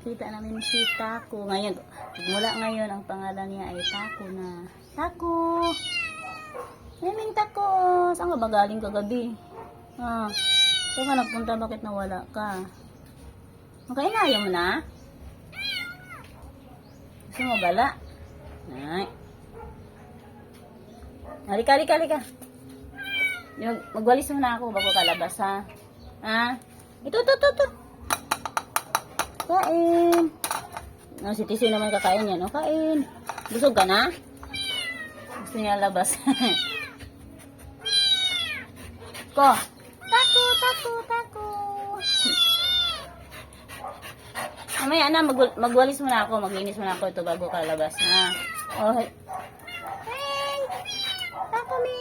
nakita namin si Taco. Ngayon, mula ngayon, ang pangalan niya ay Taco na. Taco! Neming Taco! Saan ka ba galing kagabi? Ah, saan ka nagpunta? Bakit nawala ka? Okay na, ayaw mo na? Gusto mo bala? Ay. Halika, halika, halika. Mag magwalis muna ako bago kalabas, ha? Ha? Ito, ito, ito, ito. Kain. No, si Tisoy naman kakain yan, no? Kain. Busog ka na? Gusto niya labas. Ko. Tako, tako, tako. Mamaya na, mag magwalis muna ako. Maglinis muna ako ito bago kalabas. Ha? Oh, hey. Tako, me.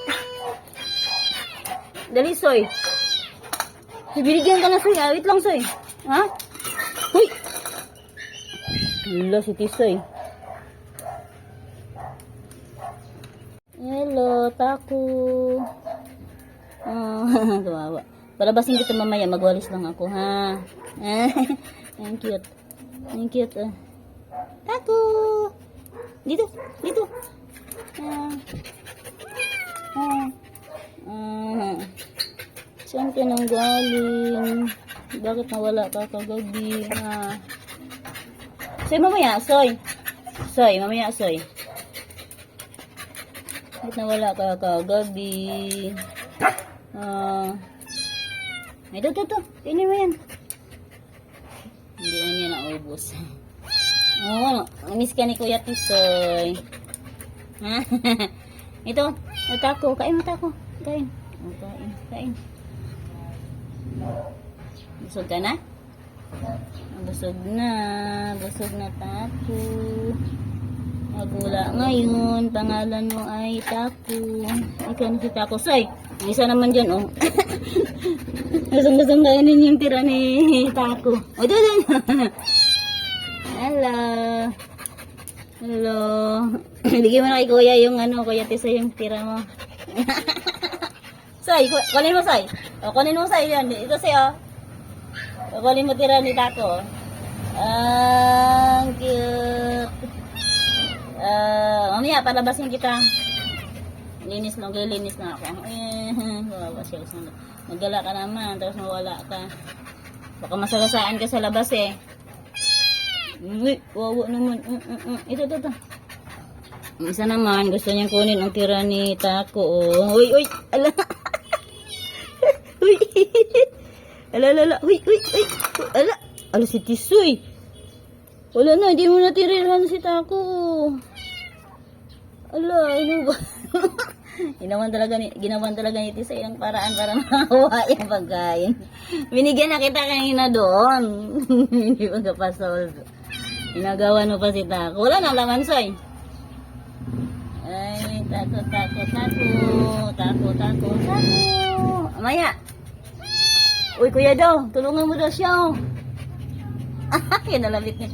Dali, Soy. Binigyan ka na, Soy. Ah, wait lang, Soy. Ha? Huy! Hello, si Tisoy. Hello, Taku. Ah, kawawa. Palabasin kita mamaya, magwalis lang ako, ha? Ang cute. Ang cute, ah. Taku! Dito, dito. Ah. Ah. Ah. Saan ka nang galing? Bakit nawala ka kagabi? Ah. Soy, mamaya, soy. Soy, mamaya, soy. Bakit nawala ka kagabi? Ah. Ito, ito, ito. Tingnan mo yan. Hindi na niya naubos. Oh, miss ka ni Kuya Tisoy. Ito, matako. Kain, matako. Kain. Oh, kain, kain. Busog ka na? Busog na. Busog na tato. Magula ngayon. Pangalan mo ay Taco. Ikaw na si Taco. Soy, isa naman dyan, oh. Lasang-lasang kainin yung tira ni Taco. O, doon. Hello. Hello. Bigyan mo na kay Kuya yung ano, Kuya Tisa yung tira mo. Ku- kunin mo, Say. O, kunin mo, Say. Yan. Ito, Say, oh. Kunin mo tira ni Taco. Ang cute. Ah, mamaya, palabasin kita. Linis mo, linis na ako. Eh, wawa siya. Nagala ka naman, tapos mawala ka. Baka masagasaan ka sa labas eh. Uy, wawa naman. Mm, mm, mm. Ito, ito, ito. Isa naman, gusto niyang kunin ang tira ni Taco. Oh. Uy, uy, ala. uy. Ala, ala, ala. Uy, uy, uy. Ala. Ala si Tisoy. Wala na, hindi mo natirihan si Taco. Ala, ano ba? Ginawan talaga ni, ginawan talaga ni Tisoy ang paraan para makakuha yung pagkain. Binigyan na kita kanina doon. Hindi pa ka pa solve. Ginagawa mo pa si Taco. Wala na laman, Soy. Ay, taco, taco, taco. Taco, taco, taco. Amaya. Uy, kuya daw. Tulungan mo daw siya. oh. Yan nalabit niya.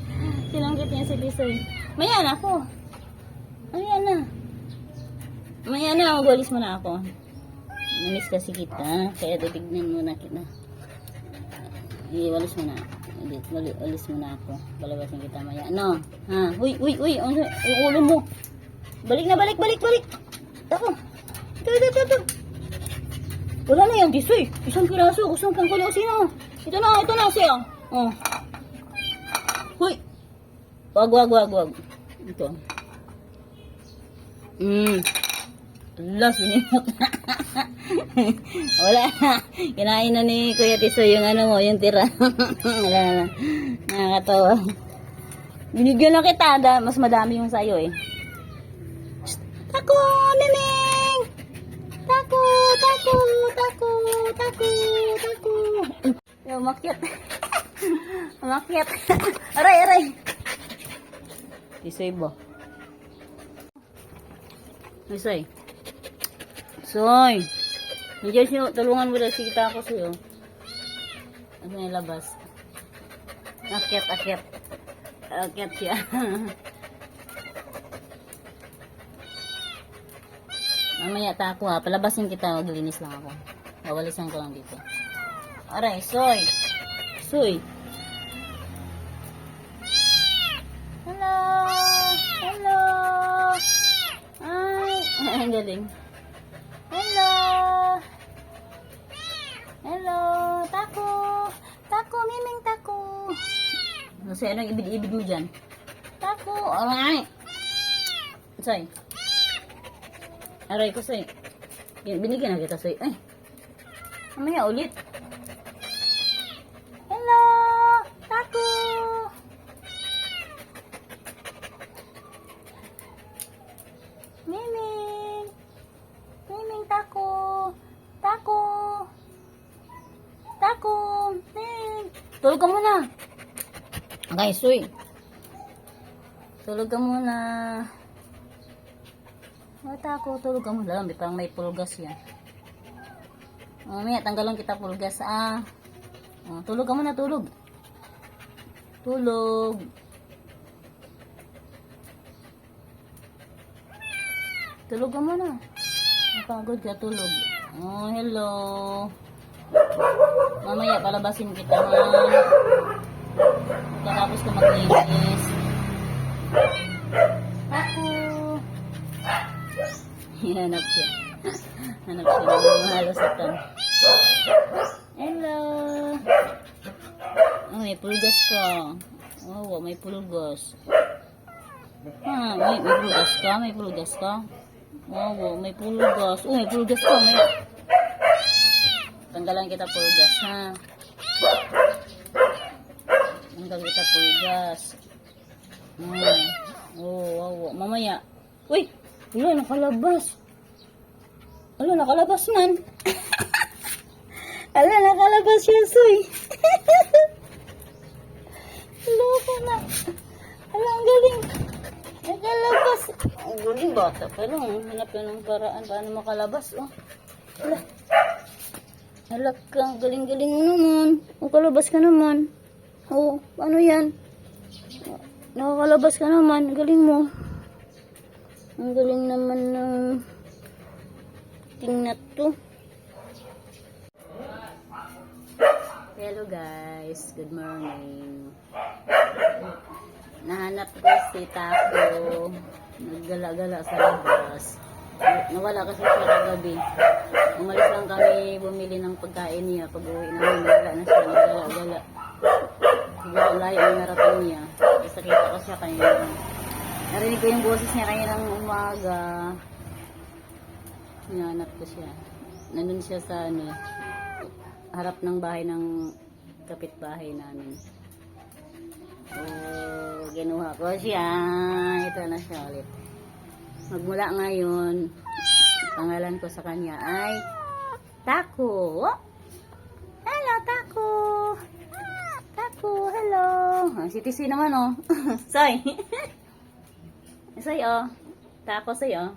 Sinanggit niya si Tisoy. Maya na ako. Maya na. Maya na, magwalis mo na ako. Namiss kasi kita. Kaya titignan mo na kita. Iwalis mo na. Ulit, walis mo na ako. Palabasin kita maya. Ano? Ha? Uy, uy, uy. Ang ulo mo. Balik na, balik, balik, balik. Ako. Ito, ito, ito, ito. Wala na yan, Tisoy. Isang piraso. Gusto pang kulo sino. Ito na, ito na siya. Oh. Huy. Wag, wag, wag, wag. Ito. Ala, sinimot na. Wala na. Kinain na ni Kuya Tiso yung ano mo, yung tira. Wala na. Nakakatawa. Binigyan na kita. Da, mas madami yung sayo eh. Shh! Tako! Neneng! Tako! Tako! Tako! Tako! Tako! Yo, umakyat. umakyat. aray, aray. Tisoy ba? Tisoy. Soy. Nandiyan siya, tulungan mo daw si kita ako sa'yo. Ano yung labas? Akyat, akyat. Akyat siya. Mamaya ta ako ha. Palabasin kita. Maglinis lang ako. Wawalisan ko lang dito. Aray, soy. Soy. Hello! Hello! Ay, ang galing. Hello! Hello! Tako! Tako! Miming tako! Kasi anong ibig-ibig mo dyan? Tako! Aray! Say. Aray ko, say. Yan, Binigyan na kita, say. Ay! Mamaya ulit. Hello! Tako! Miming! Miming tako! Tako! Tako! Miming! Tulog ka muna! Oh, tako, tulog ka muna. Lambi, parang may pulgas yan. Mamaya, tanggalon kita pulgas, ah. Oh, tulog ka muna, tulog. Tulog. Tulog ka muna. Napagod ka, tulog. Oh, hello. Mamaya, palabasin kita, ha. Pagkatapos ko maglinis. Ako. Hanap siya. Hanap siya ng mahalasatan. Hello. Oh, may pulgas ka. Oh, may pulgas. Ha, may, may pulgas ka? May pulgas ka? Oh, may pulgas. Oh, may pulgas ka. May... Tanggalan kita pulgas, ha? Tanggal kita pulgas. Hmm. Oh, wow, wow. Mamaya. Uy! Wala, nakalabas. Wala, nakalabas man. Wala, nakalabas siya, Soy. Loko na. Wala, ang galing. Nakalabas. Ang galing bata. Pero hanap yun ng paraan paano makalabas. Oh. Wala. Wala ka. Ang galing-galing mo naman. Makalabas ka naman. Oh, ano yan? Nakakalabas ka naman. Galing mo. Ang galing naman ng tingnan to. Hello guys. Good morning. Nahanap ko si Taco. Naggala-gala sa labas. Nawala kasi siya kagabi. Umalis lang kami bumili ng pagkain niya. Pag uwi namin, wala na siya. Naggala-gala. Siguro layo ang narating niya. Kasi ko siya kanina. Narinig ko yung boses niya kanina ng umaga. Hinanap ko siya. Nandun siya sa ano, harap ng bahay ng kapitbahay namin. Oh, ginuha ko siya. Ito na siya ulit. Magmula ngayon, pangalan ko sa kanya ay Taco. Hello, Taco. Taco, hello. Ah, si TC naman, oh. Soy. Soy. Taco, soy, oh.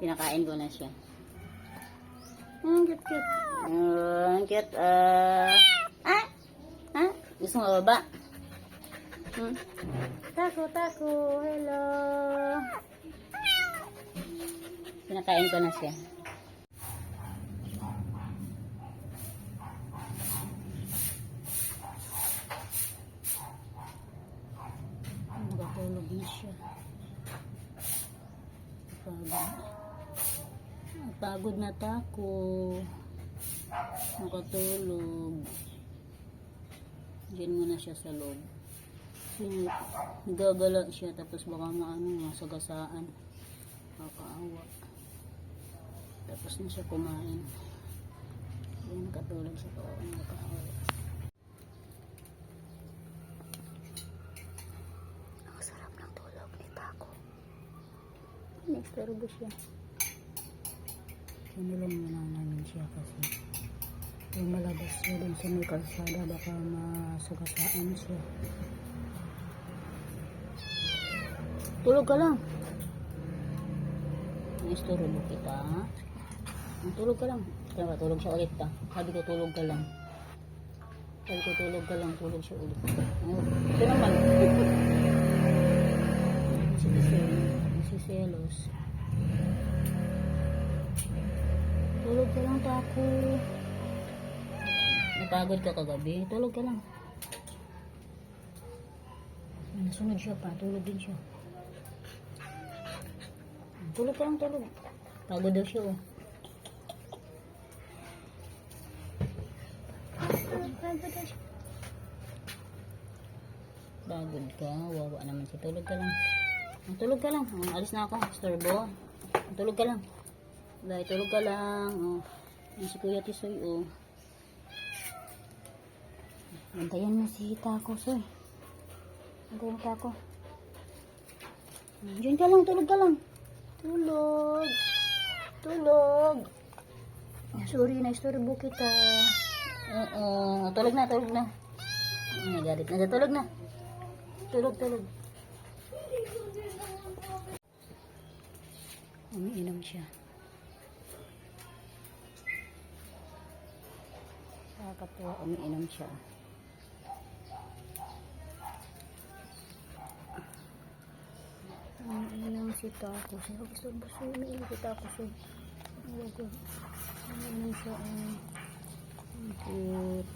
Pinakain ko na siya. Ang cute, cute. Ang cute, ah. Ah? Ah? Gusto mo baba? Hmm? Taco, taco. Hello. Pinakain ko na siya. Siya. Pagod. Pagod na tako. Nakatulog. Diyan muna siya sa loob. Nagagala siya tapos baka maano masagasaan. Kakaawa. Tapos na siya kumain. Diyan nakatulog sa loob. Nakaawa. Ang sarap ng tulog ni Taco. Nagtarbo siya. Kinilang muna namin siya kasi yung malabas siya dun sa may kalsada baka masagasaan siya. Tulog ka lang. Istorbo kita. Tulog ka lang. Kaya tulog siya ulit ta. Sabi ko tulog ka lang. Sabi ko tulog ka lang, tulog siya ulit. Oh, ito naman. Sisiselos. Sisiselos. Tulog ka lang, Taco. Napagod ka kagabi. Tulog ka lang. Nasunod siya pa. Tulog din siya. Tulog ka lang, tulog. Pagod daw siya, oh. Pagod daw siya. Pagod ka. Wawa naman siya. Tulog ka lang. Tulog ka lang. Ah, alis na ako. Storbo. Tulog ka lang. Dahil tulog ka lang. Oh. Si Kuya Tisoy, oh. Bantayan mo si Taco, Soy. Bantayan mo Taco. Diyan ka lang, tulog ka lang. Tulog. Tulog. Sorry, na-istorbo kita. Oo, tulog na, tulog na. Ay, galit na, tulog na. Tulog, tulog. Umiinom siya. Nakakatuwa, umiinom siya. Umiinom si Taco. Sino gusto ba siya? Umiinom si Taco. So. Umiinom siya. Ang cute.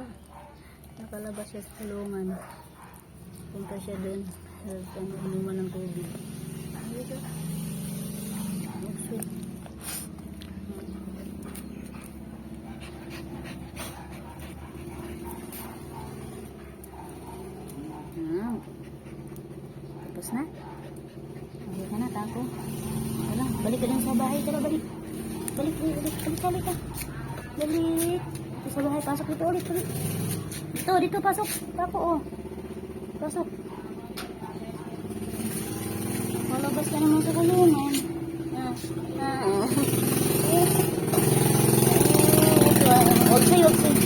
Nakalabas siya sa tulungan. Punta siya dun. Sa inuman ng tubig. Ah. Tapos na. Balik ka na, tako. Wala, balik ka lang sa bahay. Tara, balik. Balik, balik, balik, balik, balik ka. Balik. Sa bahay, pasok dito ulit. Dito, dito, pasok. Tako, oh. Pasok. Malabas ka naman sa kulungan. Ah, ah. Eh. Eh, Huwag sa'yo, huwag sa'yo.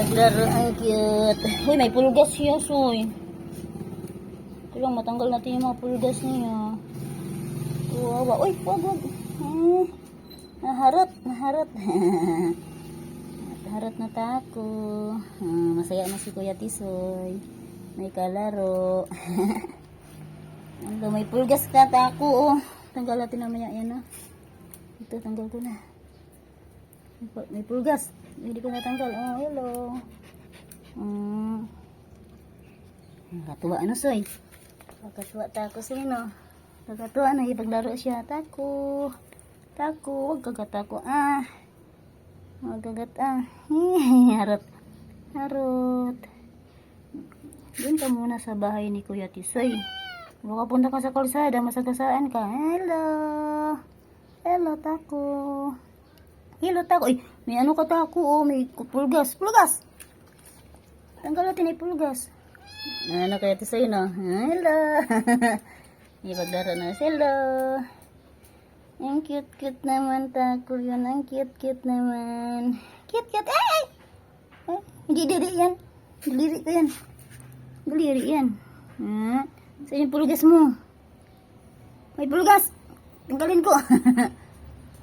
Naglaro, ang cute. Uy, may pulgas siya, soy. Ito lang, matanggal natin yung mga pulgas niya. Wawa. Uy, wag, wag. Eh, naharot, naharot. naharot na tako. Ah, masaya na si Kuya Tisoy. May kalaro. Ano, may pulgas ka tako, oh. Tanggal natin namaya yan, ah. Ito, tanggal ko na. May pulgas. Hindi ko natanggal. Oh, hello. Mm. Nakatuwa ano, Soy? Nakatuwa tako sa'yo, no? Nakatuwa na, ipaglaro siya. Tako. Tako. Huwag kagatako. Ah. Huwag kagat, ah. Harot. Harot. Doon ka muna sa bahay ni Kuya Tisoy. Baka punta ka sa kalsada, masagasaan ka. Hello. Hello, Tako. Hello, Tako. Ay, may ano ka, Tako, oh. May pulgas. Pulgas! Tanggal natin ay pulgas. Ano kaya ito sa'yo, no? Hello. Ipaglaro na. Hello. Ang cute-cute naman, Tako. Yun, ang cute-cute naman. Cute-cute. Ay, ay! Ay, hindi diri yan. Daliri ko yan. Daliri yan. Ha? Saan yung pulgas mo? May pulgas! Tanggalin ko.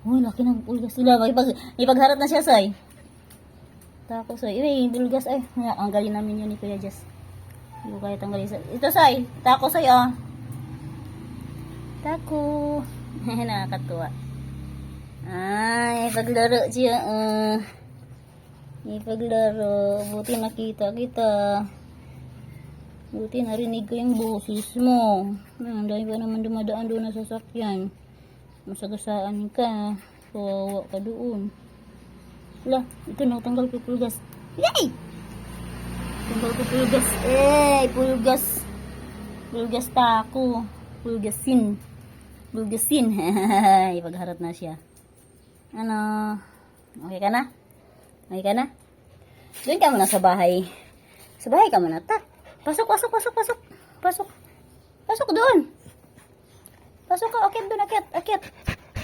Uy, laki ng pulgas nila. Ipag, ipagharap na siya, Soy. Tapos, Soy. Uy, pulgas. Ay, ang galing namin yun ni Kuya Jess. Hindi ko kaya tanggalin. Ito, Soy. Tako, Soy, oh. Tako. Nakakatuwa. Ay, paglaro siya. Uh, ipaglaro. Buti nakita kita. Buti narinig ko yung boses mo. Hmm, dahil ba naman dumadaan doon na sasakyan. Masagasaan ka. Kawawa ka doon. Wala, ito na, tanggal ko pulgas. Yay! Tanggal ko pulgas. Eh, pulgas. Pulgas tako. Pulgasin. Pulgasin. Ipagharap na siya. Ano? Okay ka na? Okay ka na? Doon ka muna sa bahay. Sa bahay ka muna. Tak. Pasok, pasok, pasok, pasok. Pasok. Pasok doon. Pasok ka, akit doon, akit, akit.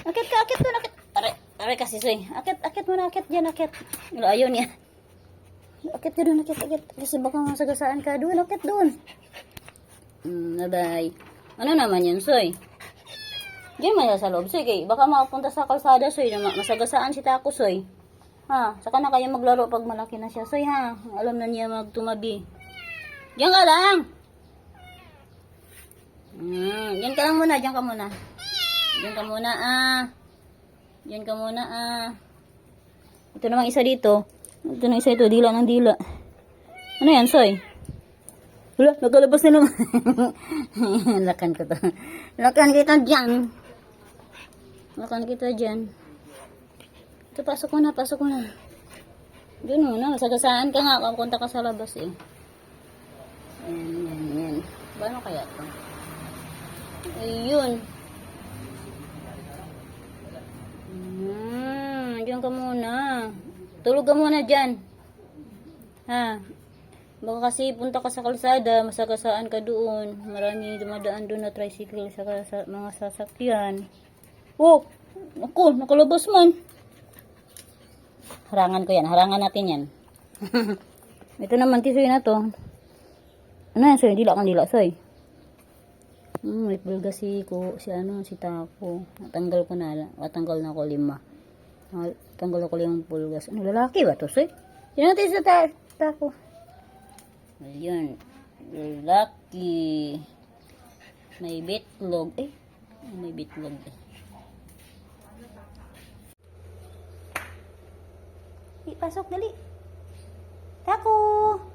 Akit ka, akit doon, akit. Aray, aray kasi, soy. Akit, akit muna, akit dyan, akit. Wala, ayaw niya. Akit ka doon, akit, akit. Kasi baka masagasaan ka doon, akit doon. Hmm, bye Ano naman yun, soy? Diyan man sa loob, soy. Kay, baka makapunta sa kalsada, soy. na ma- Masagasaan si Taco, soy. Ha, saka na kayo maglaro pag malaki na siya, soy, ha. Alam na niya magtumabi. Diyan ka lang. Hmm, diyan ka lang muna, diyan ka muna. Diyan ka muna, ah. Diyan ka muna, ah. Ito namang isa dito. Ito na isa ito, dila ng dila. Ano yan, Soy? Wala, nakalabas na naman. Lakan ko to. Lakan kita dyan. Lakan kita dyan. Ito, pasok ko na, pasok ko na. Doon na, sagasaan ka nga. Kapunta ka sa labas eh. Ayan, yan, yan. Paano kaya to? Ayun. Hmm, diyan ka muna. Tulog ka muna dyan. Ha? Baka kasi punta ka sa kalsada, masagasaan ka doon. Marami dumadaan doon na tricycle sa, sa mga sasakyan. Oh! Ako, nakalabas man. Harangan ko yan. Harangan natin yan. Ito naman, tisoy na to. Ano yan, soy? Dila kang dila, soy. Hmm, may pulga si ko, si ano, si Taco. Natanggal ko na, natanggal na ako lima. Ah, Tanggal ako limang pulgas. Ano, lalaki ba to, soy? Yan natin sa ta Taco. Ayun. Lalaki. May bitlog. Eh, may bitlog. Eh, pasok, dali. Taco!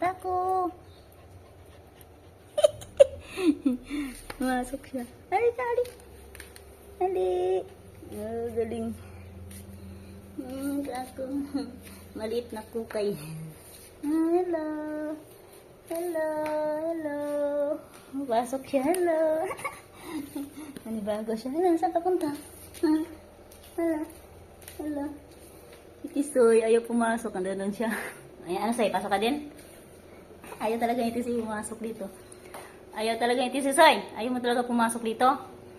Taco. Masok siya. Hali ka, hali. Hali. Oh, galing. Hmm, Taco. Maliit na kukay. Hello. Hello. Hello. Pasok siya. Hello. Nanibago siya. Hello, saan ka punta? Ah, Hello. Hello. Si Tisoy, ayaw pumasok. Ando doon siya. Ay, ano sa'yo? Pasok ka din? Ayaw talaga ni Tisoy pumasok dito. Ayaw talaga ni Tisoy. Ayaw mo talaga pumasok dito.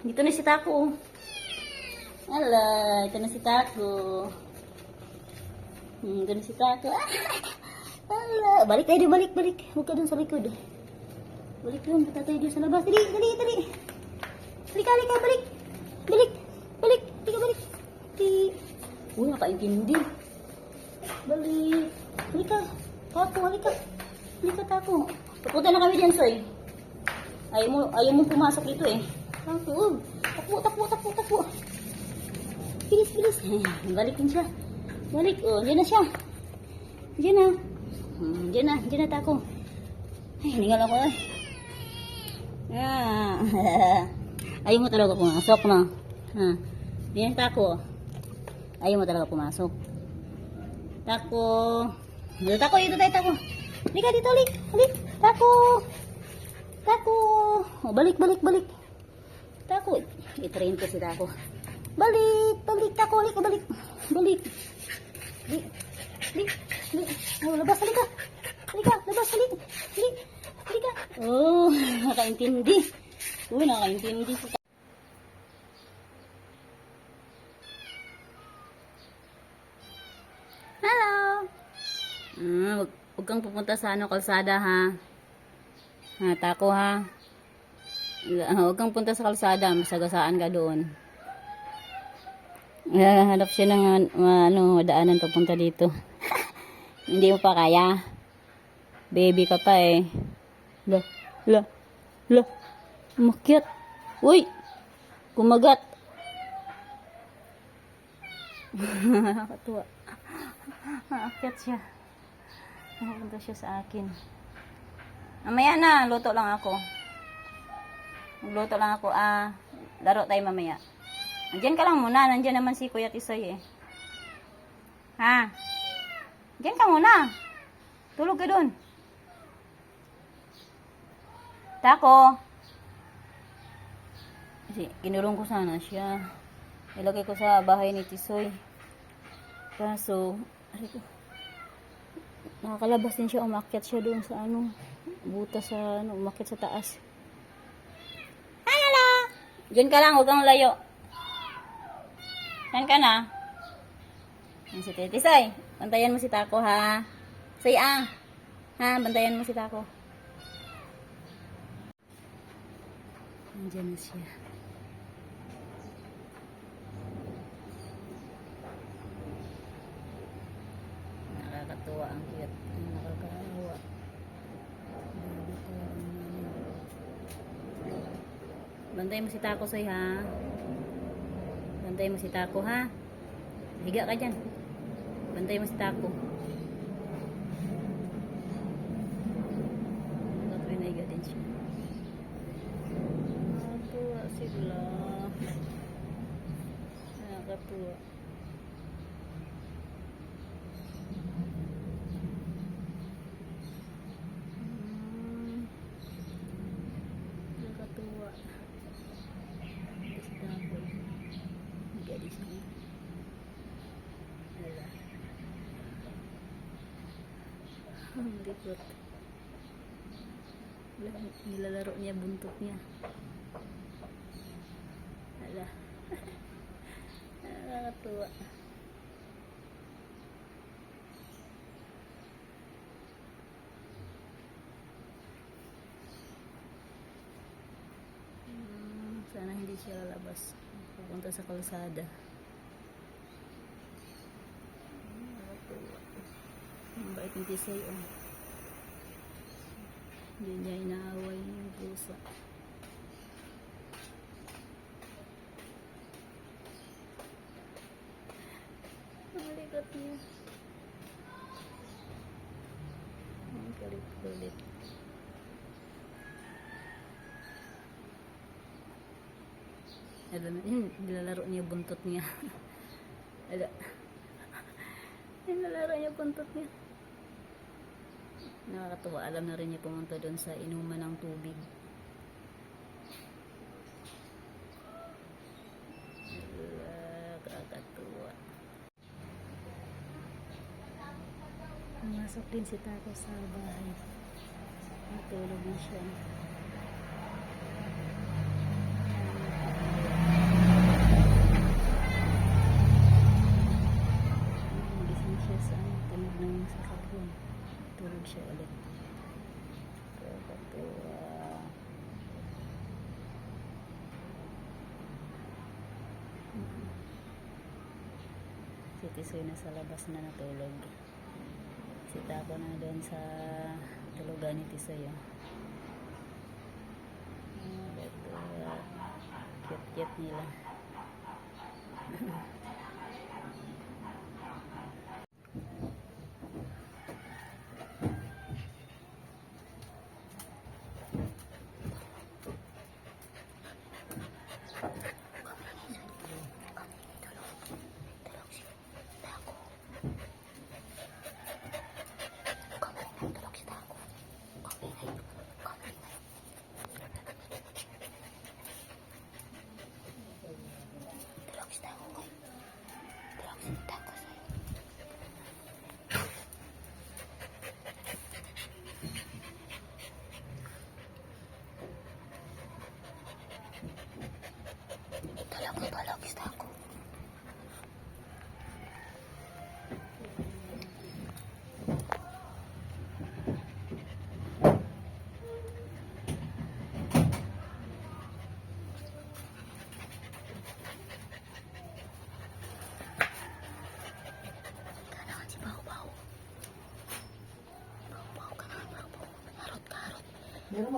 Dito na si Taco. Hello, ito na si Taco. Hmm, ito na si Taco. Hello. Balik tayo balik, balik. Huwag ka doon sa likod. Balik doon, punta tayo sa labas. Dali, dali, dali. Halika, halika, balik. Balik, balik, halika, balik. Di. Uy, nakaintindi. Balik. Halika. Tapo, halika. Halika, tapo. Papunta na kami dyan, Soy. Ayaw mo, ayaw mo pumasok dito eh. Tapo, oh. Tapo, tapo, tapo, tapo. Bilis, bilis. Balik din siya. Balik. Oh, dyan na siya. Dyan na. Hmm, dyan na, dyan na, tako. Ay, hiningal ako eh. Ah. Ayaw mo talaga pumasok, no? Ha? Yan, tako. Ayaw mo talaga pumasok. Tako. Dito, tako. Dito tayo, tako. Halika dito, halik. Halik. Tako. Tako. Oh, balik, balik, balik. Tako. I-train ko si Tako. Balik, balik, Tako. Halik, balik. Balik. Balik. Balik. Balik. Oh, labas, halika. Halika, labas, halik. Halik. Halika. Oh, nakaintindi. Uy, nakaintindi si Hello! Ah, wag, wag kang pupunta sa ano, kalsada ha. Ha, tako ha. Huwag kang punta sa kalsada, masagasaan ka doon. Hanap siya ng ano, daanan papunta dito. Hindi mo pa kaya. Baby ka pa eh. La, la, la. Umakyat. Uy! Kumagat. Nakakatuwa. Aakyat siya. Nakapunta siya sa akin. Mamaya na, luto lang ako. Magluto lang ako. Ah, laro tayo mamaya. Nandiyan ka lang muna. Nandiyan naman si Kuya Tisoy eh. Ha? Diyan ka muna. Tulog ka dun. Tako. Kasi kinulong ko sana siya. Ilagay ko sa bahay ni Tisoy. Kaso, ko. Nakakalabas din siya, umakyat siya doon sa ano, butas sa ano, umakyat sa taas. Hi, hello! Diyan ka lang, huwag kang layo. Saan ka na? Yan si Titi Soy. Bantayan mo si Taco, ha? Say, ah. Ha, bantayan mo si Taco. Nandiyan na siya. Nakakatuwa ang cute. Nakakaawa. Grabe to, ang nanay. Bantayan mo si Taco, Soy, ha? Bantayan mo si Taco, ha? Higa ka dyan. Bantay mo si Taco. Ang likot. Wala, Nilalaro niya. Wala. Nakakatuwa. Hmm, Sana hindi siya lalabas. Pupunta sa kalsada. Ni Tisay, oh. Hindi niya inaaway yung. Ang likat niya. Ang kulit-kulit. Alam mo, yun, nilalaro niya buntot niya. Ala. Nilalaro niya buntot niya. Nakakatuwa. Alam na rin niya pumunta doon sa inuman ng tubig. Nakakatuwa. Pumasok din si Taco sa bahay. Natulog din siya. Si Tisoy na sa labas na natulog. Si Taco na doon sa tulugan ni Tisoy. Oh. Cute-cute nila.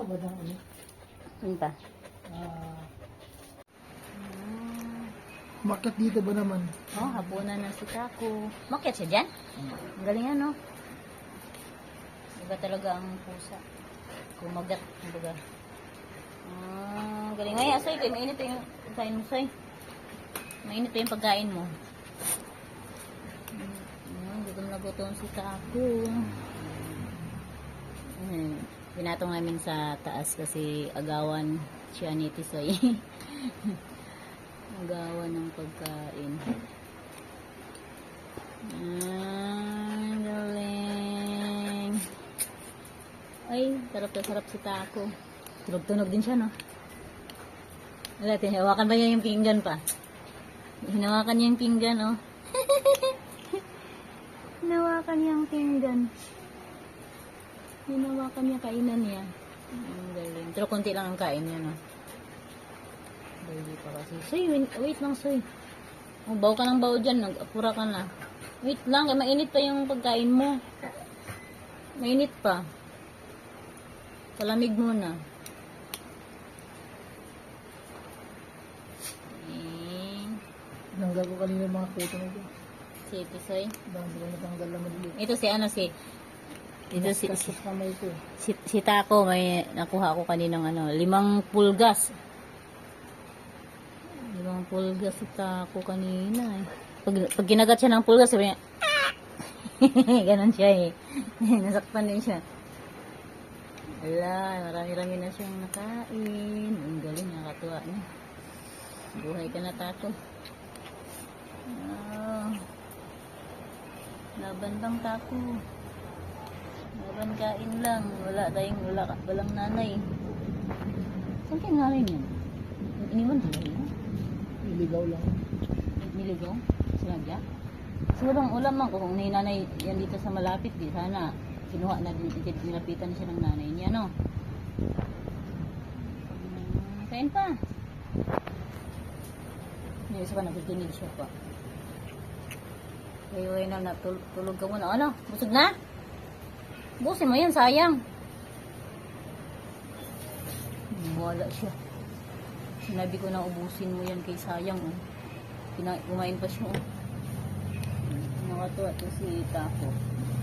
ba ng ano? Pa? Ah, market dito ba naman? Oh, hapunan na si Taco. Makyat siya dyan? Ang galing ano? Iba talaga ang pusa. Kumagat, kumbaga. Ah, galing. Ay, asoy, kay mainit yung pagkain mo, soy. Mainit pa yung pagkain mo. Mm, gutom na gutom si Taco. Mm, pinatong namin sa taas kasi agawan siya ni Tisoy. agawan ng pagkain. Ah, galing. Ay, sarap na sarap si Taco. Tunog-tunog din siya, no? Wala, hinawakan ba niya yung pinggan pa? Hinawakan niya yung pinggan, oh. hinawakan niya yung pinggan. Hinawakan niya kainan niya. Ang galing. Pero konti lang ang kain niya, no? Baby pa kasi. Soy, wait, wait lang, Soy. Oh, baw ka ng baw dyan. Nag-apura ka na. Wait lang, kaya mainit pa yung pagkain mo. Mainit pa. Palamig muna. Eh, Tinanggal ko kanina yung mga kuto na dyan. si si Tisoy. Dahil sila natanggal na maliit. Ito si ano si ito si, si, eh. si, si Taco may nakuha ko kaninang ano, limang pulgas. Limang pulgas si Taco kanina eh. Pag, pag ginagat siya ng pulgas, sabi niya, "Ah!" Ganon siya eh. Nasaktan din siya. Ala, marami-rami na siyang nakain. Ang galing, nakakatuwa niya. Buhay ka na, Taco. Ah. Laban bang Taco? Laban kain lang. Wala tayong, wala, ka- walang nanay. Saan kayo nanay niya? Iniwan ba niya? Iligaw lang. Niligaw? Sinadya? Sigurang ulam man ko kung may nanay yan dito sa malapit, di sana kinuha na din, din- nilapitan siya ng nanay niya, no? Hmm, kain pa. Yung isa pa nagiginig siya pa. Kayo na natulog tulog ka muna. Ano? Busog na? Busin mo yan, sayang. Wala siya. Sinabi ko na ubusin mo yan kay sayang. Oh. Kina kumain pa siya. Oh. Nakatuwa to si Taco.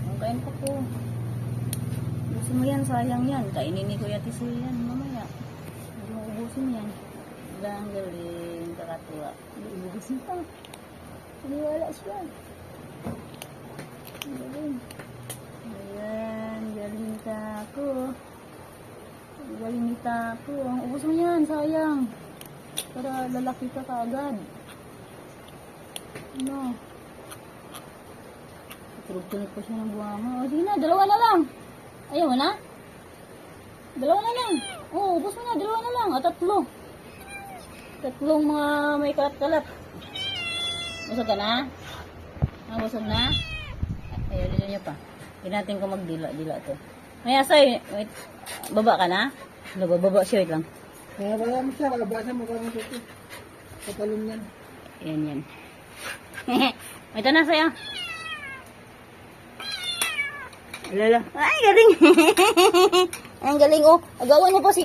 Ang kain pa po. Ubusin mo yan, sayang yan. Kainin ni Kuya Tisi yan mamaya. Hindi mo ubusin yan. Ang galing, kakatuwa. Hindi ubusin pa. Hindi wala siya. Ang galing. Ayan, galing Taco. Ni Taco. Ang ubus mo yan, sayang. Para lalaki ka kaagad. Ano? Tulog-tulog pa siya ng buhanga. O, sige na, dalawa na lang. Ayaw mo na? Dalawa na lang. Oo, ubos mo na, dalawa na lang. O, tatlo. Tatlong mga may kalat-kalat. Busog ka na? Ah, busog na? Ayaw, dito niya pa. Hindi natin kung magdila-dila to. May asay, wait. Baba ka na? Ano, bababa siya, lang. Kaya wala mo siya, kalabasa mo kami ito. Katalon yan. Yan, yan. Ito na sa'yo. Lala. Ay, galing. Ang galing, oh. Agawan mo pa si